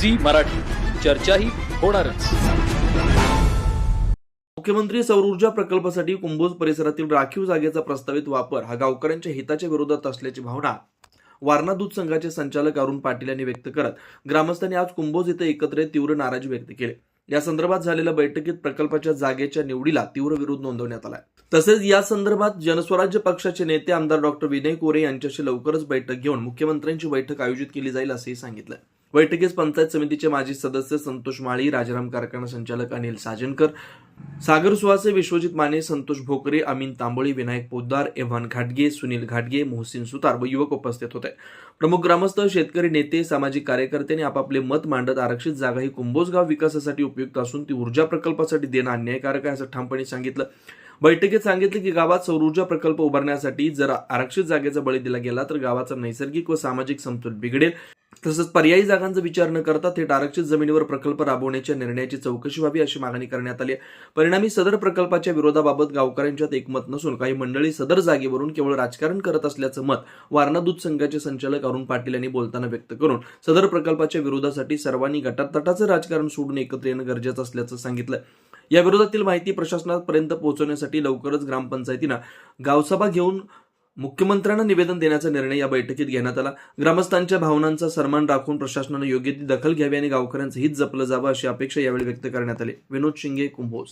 Zee Marathi. चर्चाही होणारच. मुख्यमंत्री सौर ऊर्जा प्रकल्पासाठी कुंभोज परिसरातील राखीव जागेचा प्रस्तावित वापर हा गावकऱ्यांच्या हिताच्या विरोधात असल्याची भावना वारणा दूध संघाचे संचालक अरुण पाटील यांनी व्यक्त करत ग्रामस्थांनी आज कुंभोज इथं एकत्र येत तीव्र नाराजी व्यक्त केली. या संदर्भात झालेल्या बैठकीत प्रकल्पाच्या जागेच्या निवडीला तीव्र विरोध नोंदवण्यात आला तसेच या संदर्भात जनस्वराज्य पक्षाचे नेते आमदार डॉक्टर विनय कोरे यांच्याशी लवकरच बैठक घेऊन मुख्यमंत्र्यांची बैठक आयोजित केली जाईल असंही सांगितलं बैठकीस पंचायत समितीचे माजी सदस्य संतोष माळी राजाराम कारखाना संचालक अनिल साजनकर सागर सुहासे विश्वजित माने संतोष भोकरे अमीन तांबोळी विनायक पोद्दार एव्हान घाटगे सुनील घाटगे मोहसिन सुतार व युवक उपस्थित होते. प्रमुख ग्रामस्थ शेतकरी नेते सामाजिक कार्यकर्त्यांनी आपापले मत मांडत आरक्षित जागा ही कुंभोज गाव विकासासाठी उपयुक्त असून ती ऊर्जा प्रकल्पासाठी देणं अन्यायकारक आहे असं ठामपणे सांगितलं. बैठकीत सांगितले की गावात सौर ऊर्जा प्रकल्प उभारण्यासाठी जर आरक्षित जागेचा बळी दिला गेला तर गावाचा नैसर्गिक व सामाजिक समतोल बिघडेल. तसंच पर्यायी जागांचा विचार न करता थेट आरक्षित जमिनीवर प्रकल्प राबवण्याच्या निर्णयाची चौकशी व्हावी अशी मागणी करण्यात आली आहे. परिणामी सदर प्रकल्पाच्या विरोधाबाबत गावकऱ्यांच्यात एकमत नसून काही मंडळी सदर जागेवरून केवळ राजकारण करत असल्याचं मत वारणा दूध संघाचे संचालक अरुण पाटील यांनी बोलताना व्यक्त करून सदर प्रकल्पाच्या विरोधासाठी सर्वांनी गटातटाचं राजकारण सोडून एकत्र येणं गरजेचं असल्याचं सांगितलं या विरोधातील माहिती प्रशासनापर्यंत पोहोचवण्यासाठी लवकरच ग्रामपंचायतीनं गावसभा घेऊन मुख्यमंत्र्यांना निवेदन देण्याचा निर्णय या बैठकीत घेण्यात आला. ग्रामस्थांच्या भावनांचा सन्मान राखून प्रशासनानं योग्य ती दखल घ्यावी आणि गावकऱ्यांचं हित जपलं जावं अशी अपेक्षा यावेळी व्यक्त करण्यात आली. विनोद शिंगे कुंभोज.